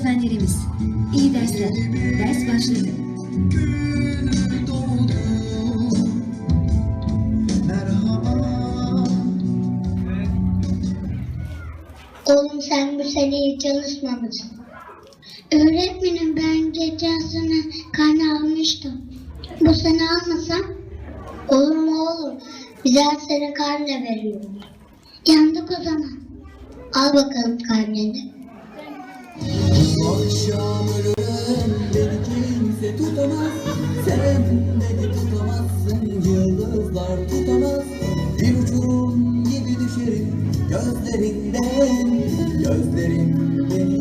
öğretmenlerimiz. İyi dersler. Ders başladı. Oğlum sen bu sene iyi çalışmamışsın. Öğretmenim ben geçen sene karne almıştım. Bu sene almasam olur mu oğlum? Bize her sene karne veriyor. Yandık o zaman. Al bakalım karneni. Akşam ölürüm beni kimse tutamaz. Sen beni tutamazsın. Yıldızlar tutamaz. Bir uçurum gibi düşerim. Gözlerinden Gözlerim beni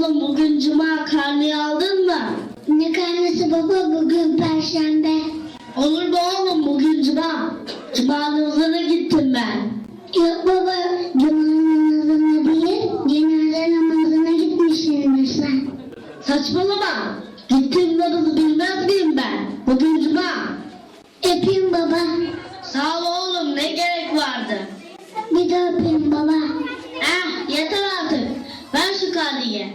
oğlum bugün cuma karneyi aldın mı? Ne karnesi baba bugün perşembe. Olur mu oğlum bugün cuma? Cuma namazına gittim ben. Yok baba cuma namazına değil cenaze namazına gitmişsindir sen. Saçmalama. Gittiğim namazı bilmez miyim ben? Bugün cuma. Öpeyim baba. Sağ ol oğlum ne gerek vardı? Bir de öpeyim baba. Eh yeter artık. Ver şu karneyi.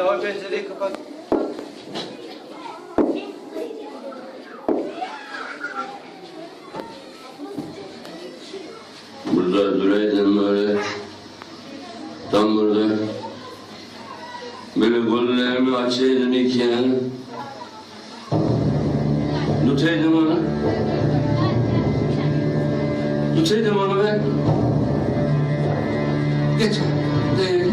Daha pencereyi kapat. Burada duraydın böyle. Tam burada. Böyle gollerimi açaydın iki yani. Tutaydın onu. Tutaydın onu ben. Geç. Değil.